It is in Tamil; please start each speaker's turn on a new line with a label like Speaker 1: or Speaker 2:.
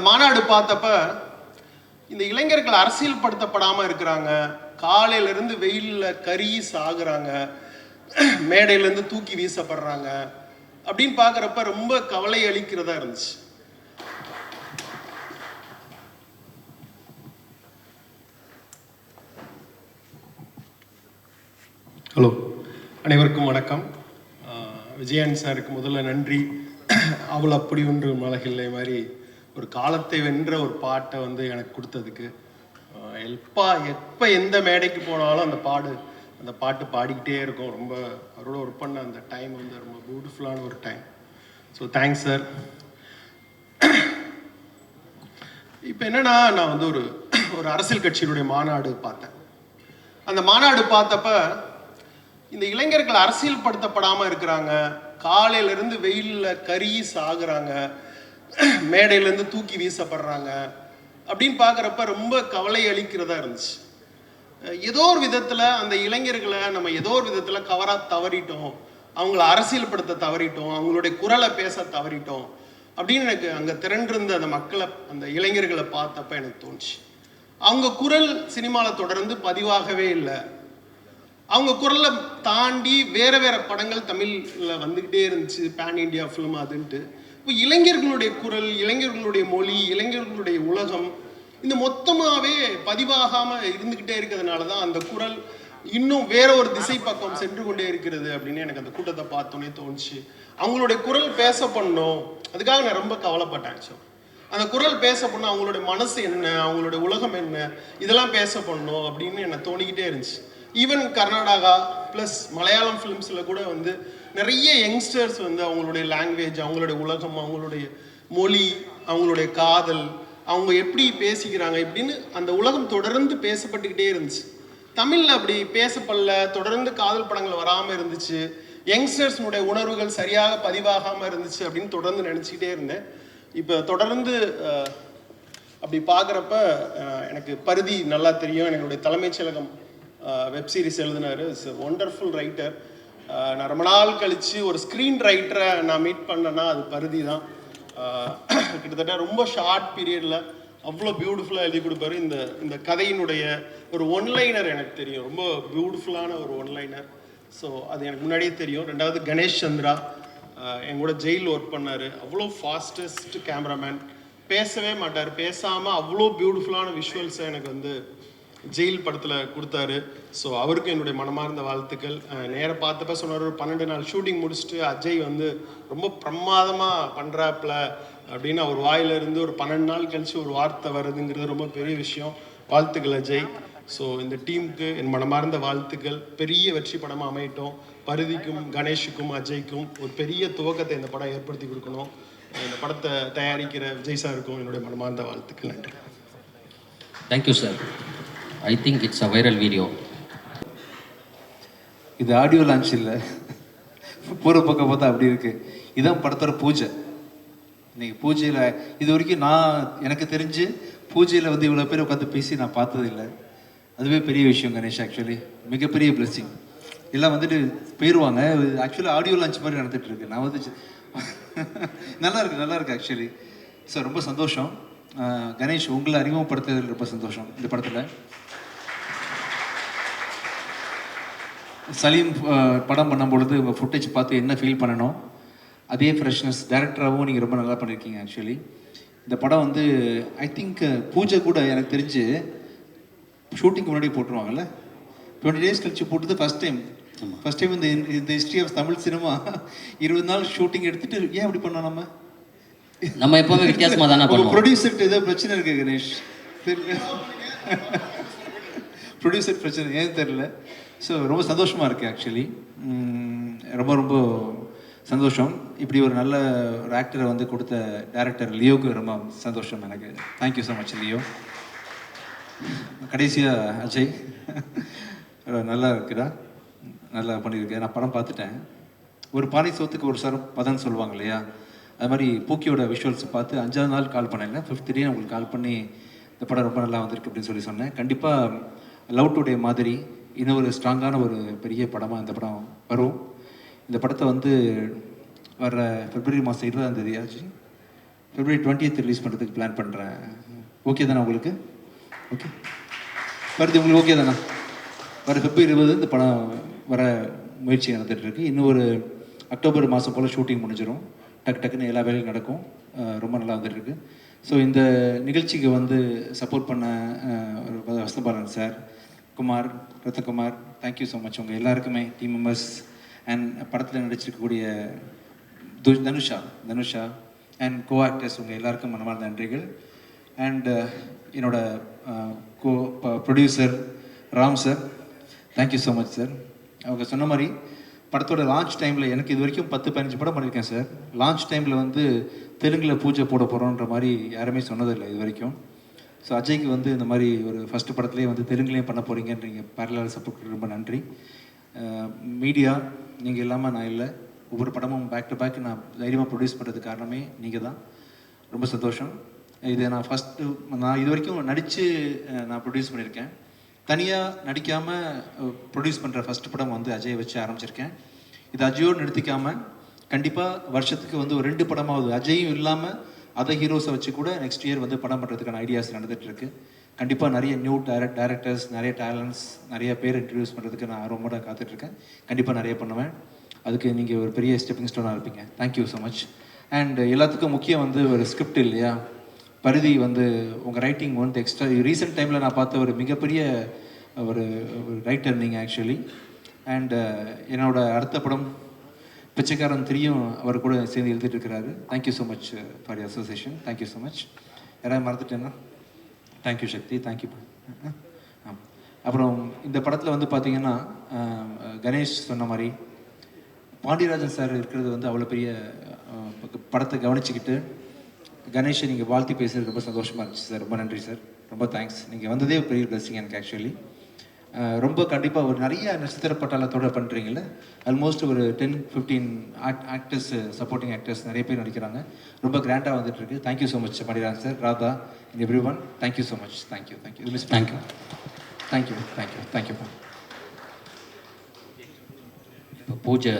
Speaker 1: மாநாடு பார்த்தப்ப இந்த இளைஞர்கள் அரசியல் படுத்தப்படாம இருக்கிறாங்க. காலையில இருந்து வெயில்ல கறி சாகுறாங்க. மேடையில இருந்து தூக்கி வீசப்படுறாங்க. அப்படின்னு பார்க்குறப்ப ரொம்ப கவலை அளிக்கிறதா இருந்துச்சு. ஹலோ. அனைவருக்கும் வணக்கம். விஜயன் சாருக்கு முதல்ல நன்றி. அவள் அப்படி ஒன்று மலகில்லை மாதிரி ஒரு காலத்தை வென்ற ஒரு பாட்டை வந்து எனக்கு கொடுத்ததுக்கு எப்பா எப்போ எந்த மேடைக்கு போனாலும் அந்த பாடு அந்த பாட்டு பாடிக்கிட்டே இருக்கும். ரொம்ப அவரோட ஒர்க் பண்ண அந்த டைம் வந்து ரொம்ப பியூட்டிஃபுல்லான ஒரு டைம் ஸோ தேங்க்ஸ் சார் இப்போ என்னென்னா நான் வந்து ஒரு ஒரு அரசியல் கட்சியினுடைய மாநாடு பார்த்தேன். அந்த மாநாடு பார்த்தப்ப இந்த இளைஞர்கள் அரசியல் படுத்தப்படாமல் இருக்கிறாங்க காலையில இருந்து கறி சாகுறாங்க மேடையில இருந்து தூக்கி வீசப்படுறாங்க அப்படின்னு பார்க்குறப்ப ரொம்ப கவலை அளிக்கிறதா இருந்துச்சு. ஏதோ ஒரு விதத்தில் அந்த இளைஞர்களை நம்ம ஏதோ ஒரு விதத்தில் கவராக தவறிட்டோம். அவங்கள அரசியல்படுத்த தவறிட்டோம். அவங்களுடைய குரலை பேச தவறிட்டோம். அப்படின்னு எனக்கு அங்கே திரண்டிருந்த அந்த மக்களை அந்த இளைஞர்களை பார்த்தப்ப எனக்கு தோணுச்சு. அவங்க குரல் சினிமாவில் தொடர்ந்து பதிவாகவே இல்லை. அவங்க குரலை தாண்டி வேற வேற படங்கள் தமிழில் வந்துக்கிட்டே இருந்துச்சு. பேன் இண்டியா ஃபிலிம் அதுன்ட்டு. இப்போ இளைஞர்களுடைய குரல் இளைஞர்களுடைய மொழி இளைஞர்களுடைய உலகம் இந்த மொத்தமாகவே பதிவாகாமல் இருந்துக்கிட்டே இருக்கிறதுனால தான் அந்த குரல் இன்னும் வேற ஒரு திசை பக்கம் சென்று கொண்டே இருக்கிறது அப்படின்னு எனக்கு அந்த கூட்டத்தை பார்த்தோன்னே தோணுச்சு. அவங்களுடைய குரல் பேச பண்ணோம். அதுக்காக நான் ரொம்ப கவலைப்பட்டேன் அந்த குரல் பேச பண்ண அவங்களுடைய மனசு என்ன அவங்களுடைய உலகம் என்ன இதெல்லாம் பேச பண்ணோம் அப்படின்னு எனக்கு தோணிக்கிட்டே இருந்துச்சு. ஈவன் கர்நாடகா ப்ளஸ் மலையாளம் ஃபிலிம்ஸில் கூட வந்து நிறைய யங்ஸ்டர்ஸ் வந்து அவங்களுடைய லாங்குவேஜ் அவங்களுடைய உலகம் அவங்களுடைய மொழி அவங்களுடைய காதல் அவங்க எப்படி பேசிக்கிறாங்க இப்படின்னு அந்த உலகம் தொடர்ந்து பேசப்பட்டுக்கிட்டே இருந்துச்சு. தமிழில் அப்படி பேசப்படல தொடர்ந்து காதல் படங்கள் வராமல் இருந்துச்சு. யங்ஸ்டர்ஸ்னுடைய உணர்வுகள் சரியாக பதிவாகாமல் இருந்துச்சு அப்படின்னு தொடர்ந்து நினச்சிக்கிட்டே இருந்தேன். இப்போ தொடர்ந்து அப்படி பார்க்குறப்ப எனக்கு பருதி நல்லா தெரியும். என்னுடைய தலைமைச் செயலகம் வெப் சீரிஸ் எழுதினார். இட்ஸ் ஒண்டர்ஃபுல் ரைட்டர் நான் ரொம்ப நாள் கழித்து ஒரு ஸ்க்ரீன் ரைட்டரை நான் மீட் பண்ணேன்னா அது பருதி தான். கிட்டத்தட்ட ரொம்ப ஷார்ட் பீரியடில் அவ்வளோ பியூட்டிஃபுல்லாக எழுதி கொடுப்பாரு. இந்த இந்த கதையினுடைய ஒரு ஒன்லைனர் எனக்கு தெரியும். ரொம்ப பியூட்டிஃபுல்லான ஒரு ஒன்லைனர் ஸோ அது எனக்கு முன்னாடியே தெரியும். ரெண்டாவது கணேஷ் சந்திரா. என் கூட ஜெயில் ஒர்க் பண்ணார். அவ்வளோ ஃபாஸ்டஸ்ட் கேமராமேன் பேசவே மாட்டார். பேசாமல் அவ்வளோ பியூட்டிஃபுல்லான விஷுவல்ஸை எனக்கு வந்து ஜெயில் படத்தில் கொடுத்தாரு. ஸோ அவருக்கும் என்னுடைய மனமார்ந்த வாழ்த்துக்கள். நேராக பார்த்தப்ப சொன்னார் ஒரு பன்னெண்டு நாள் ஷூட்டிங் முடிச்சுட்டு அஜய் வந்து ரொம்ப பிரமாதமாக பண்ணுறாப்புல அப்படின்னு அவர் வாயிலிருந்து ஒரு பன்னெண்டு நாள் கழிச்சு ஒரு வார்த்தை வருதுங்கிறது ரொம்ப பெரிய விஷயம். வாழ்த்துக்கள் அஜய். ஸோ இந்த டீமுக்கு என் மனமார்ந்த வாழ்த்துக்கள். பெரிய வெற்றி படமாக அமையட்டும். பருதிக்கும் கணேஷுக்கும் அஜய்க்கும் ஒரு பெரிய துவக்கத்தை இந்த படம் ஏற்படுத்தி கொடுக்கணும். இந்த படத்தை தயாரிக்கிற விஜய் சாருக்கும் என்னுடைய மனமார்ந்த வாழ்த்துக்கள். நன்றி.
Speaker 2: Thank you sir I think it's a viral video
Speaker 3: இது ஆடியோ லான்ச் இல்லை. பூர்வ பக்கம் பார்த்தா அப்படி இருக்கு. இதுதான் படத்தோட பூஜை. இன்னைக்கு பூஜையில் இது வரைக்கும் நான் எனக்கு தெரிஞ்சு பூஜையில் வந்து இவ்வளோ பேர் உட்காந்து பேசி நான் பார்த்ததில்லை. அதுவே பெரிய விஷயம் கணேஷ் ஆக்சுவலி மிகப்பெரிய பிளெஸிங் எல்லாம் வந்துட்டு போயிடுவாங்க ஆக்சுவலாக ஆடியோ லான்ச் மாதிரி நடந்துட்டு இருக்கு. நான் வந்து நல்லா இருக்கு நல்லா இருக்கு ஆக்சுவலி ஸோ ரொம்ப சந்தோஷம். கணேஷ் உங்களை அறிமுகப்படுத்துறதுல ரொம்ப சந்தோஷம் இந்த படத்தில். சலீம் படம் பண்ணும் பொழுது உங்கள் ஃபுட்டேஜ் பார்த்து என்ன ஃபீல் பண்ணணும்? அதே ஃப்ரெஷ்னஸ் டேரக்டராகவும் நீங்கள் ரொம்ப நல்லா பண்ணியிருக்கீங்க ஆக்சுவலி இந்த படம் வந்து ஐ திங்க் பூஜை கூட எனக்கு தெரிஞ்சு ஷூட்டிங்க்கு முன்னாடி போட்டுருவாங்கல்ல? டுவெண்ட்டி டேஸ் கழிச்சு போட்டது ஃபர்ஸ்ட் டைம் ஃபர்ஸ்ட் டைம் இந்த இந்த ஹிஸ்ட்ரி ஆஃப் தமிழ் சினிமா இருபது நாள் ஷூட்டிங் எடுத்துட்டு ஏன் அப்படி பண்ணோம் நம்ம?
Speaker 2: நம்ம எப்பவுமே வித்தியாசமா தானே பண்ணுவோம்.
Speaker 3: ப்ரொடியூசர்கிட்ட ஏதோ பிரச்சனை இருக்கு கணேஷ்? ப்ரொடியூசர் பிரச்சனை ஏன் தெரியல. ஸோ ரொம்ப சந்தோஷமா இருக்கு ஆக்சுவலி ரொம்ப ரொம்ப சந்தோஷம். இப்படி ஒரு நல்ல ஒரு ஆக்டரை வந்து கொடுத்த டேரக்டர் லியோக்கு ரொம்ப சந்தோஷம் எனக்கு. Thank you so much Leo. கடைசியா அஜய். நல்லா இருக்குடா. நல்லா பண்ணியிருக்கேன் நான் படம் பார்த்துட்டேன். ஒரு பானை சோத்துக்கு ஒரு சரம் பதம் சொல்லுவாங்க இல்லையா? அது மாதிரி பூக்கியோட விஷுவல்ஸ் பார்த்து அஞ்சாவது நாள் கால் பண்ணேங்க. ஃபிஃப்த் டே உங்களுக்கு கால் பண்ணி இந்த படம் ரொம்ப நல்லா வந்திருக்கு அப்படின்னு சொல்லி சொன்னேன். கண்டிப்பாக லவ் டுடே மாதிரி இன்னும் ஒரு ஸ்ட்ராங்கான ஒரு பெரிய படமாக இந்த படம் வரும். இந்த படத்தை வந்து வர பிப்ரவரி மாதம் இருபதாம் தேதி ஆச்சு. பிப்ரவரி டுவெண்ட்டி ரிலீஸ் பண்ணுறதுக்கு பிளான் பண்ணுறேன் ஓகே தானே உங்களுக்கு? ஓகே வருது உங்களுக்கு ஓகே தானே? வர பிப்ரவரி இருபது இந்த படம் வர முயற்சி நடந்துகிட்ருக்கு இன்னும் ஒரு அக்டோபர் மாதம் போல் ஷூட்டிங் முடிஞ்சிடும் டக்கு டக்குன்னு எல்லா வேலையும் நடக்கும். ரொம்ப நல்லா வந்துட்டுருக்கு. ஸோ இந்த நிகழ்ச்சிக்கு வந்து சப்போர்ட் பண்ண ஒரு Vasanthabalan sir Kumar Rathakumar thank you so much உங்கள் எல்லாருக்குமே டீம் மெம்பர்ஸ் அண்ட் படத்தில் நடிச்சிருக்கக்கூடிய து- தனுஷா தனுஷா அண்ட் கோ ஆக்டர்ஸ் உங்கள் எல்லாருக்கும் மனமார்ந்த நன்றிகள். அண்டு என்னோட co producer Ram sir thank you so much sir அவங்க சொன்ன மாதிரி படத்தோட லான்ச் டைமில் எனக்கு இது வரைக்கும் பத்து பதினஞ்சு படம் பண்ணியிருக்கேன் சார் லான்ச் டைமில் வந்து தெலுங்கில் பூஜை போட போகிறோன்ற மாதிரி யாருமே சொன்னதில்லை இது வரைக்கும். ஸோ அஜய்க்கு வந்து இந்த மாதிரி ஒரு ஃபஸ்ட்டு படத்துலேயே வந்து தெலுங்குலேயும் பண்ண போகிறீங்கன்றீங்க பேரலால் சப்போர்ட் ரொம்ப நன்றி. மீடியா நீங்கள் இல்லாமல் நான் இல்லை. ஒவ்வொரு படமும் பேக் டு பேக் நான் தைரியமாக ப்ரொடியூஸ் பண்ணுறதுக்கு காரணமே நீங்கள் தான். ரொம்ப சந்தோஷம். இது நான் ஃபஸ்ட்டு நான் இது வரைக்கும் நடித்து நான் ப்ரொடியூஸ் பண்ணியிருக்கேன் தனியாக நடிக்காமல் ப்ரொடியூஸ் பண்ணுற ஃபஸ்ட் படம் வந்து அஜய் வச்சு ஆரம்பிச்சிருக்கேன். இது அஜயோடு நிறுத்திக்காமல் கண்டிப்பாக வருஷத்துக்கு வந்து ஒரு ரெண்டு படமாவது அஜயும் இல்லாமல் அதை ஹீரோஸை வச்சு கூட நெக்ஸ்ட் இயர் வந்து படம் பண்ணுறதுக்கான ஐடியாஸ் நடந்துகிட்ருக்கு கண்டிப்பாக நிறைய நியூ டைரக்ட் டேரக்டர்ஸ் நிறைய டேலண்ட்ஸ் நிறைய பேர் இன்ட்ரடியூஸ் பண்ணுறதுக்கு நான் ரொம்ப காத்துட்ருக்கேன். கண்டிப்பாக நிறைய பண்ணுவேன். அதுக்கு நீங்கள் ஒரு பெரிய ஸ்டெப்பிங் ஸ்டோனாக இருப்பீங்க. தேங்க்யூ ஸோ மச் அண்ட் எல்லாத்துக்கும் முக்கியம் வந்து ஒரு ஸ்கிரிப்ட் இல்லையா? பருதி வந்து உங்கள் ரைட்டிங் வந்து எக்ஸ்ட்ரா ரீசெண்ட் டைமில் நான் பார்த்த ஒரு மிகப்பெரிய ஒரு ரைட்டர் நீங்கள் ஆக்சுவலி அண்ட் என்னோட அடுத்த படம் பிச்சைக்காரன் தெரியும் அவர் கூட சேர்ந்து எழுதிட்டு இருக்கிறாரு thank you so much for association thank you so much யாராவது மறந்துட்டேன்னா தேங்க்யூ சக்தி. தேங்க்யூ அப்புறம் இந்த படத்தில் வந்து பார்த்தீங்கன்னா கணேஷ் சொன்ன மாதிரி பாண்டியராஜன் சார் இருக்கிறது வந்து அவ்வளோ பெரிய படத்தை கவனிச்சுக்கிட்டு கணேஷை நீங்கள் வாழ்த்தி பேசுறது ரொம்ப சந்தோஷமாக இருந்துச்சு சார் ரொம்ப நன்றி சார் ரொம்ப தேங்க்ஸ் நீங்கள் வந்ததே பெரிய பிளஸிங் எனக்கு ஆக்சுவலி ரொம்ப கண்டிப்பாக ஒரு நிறைய நட்சத்திர பட்டாளத்தோட பண்ணுறீங்கல்ல ஆல்மோஸ்ட் ஒரு ten fifteen actors supporting actors நிறைய பேர் நடிக்கிறாங்க. ரொம்ப கிராண்டாக வந்துட்டு இருக்கு thank you so much Pandiarajan sir Radha everyone thank you so much thank you thank you miss
Speaker 2: thank you
Speaker 3: thank you thank you thank you
Speaker 2: இப்போ பூஜை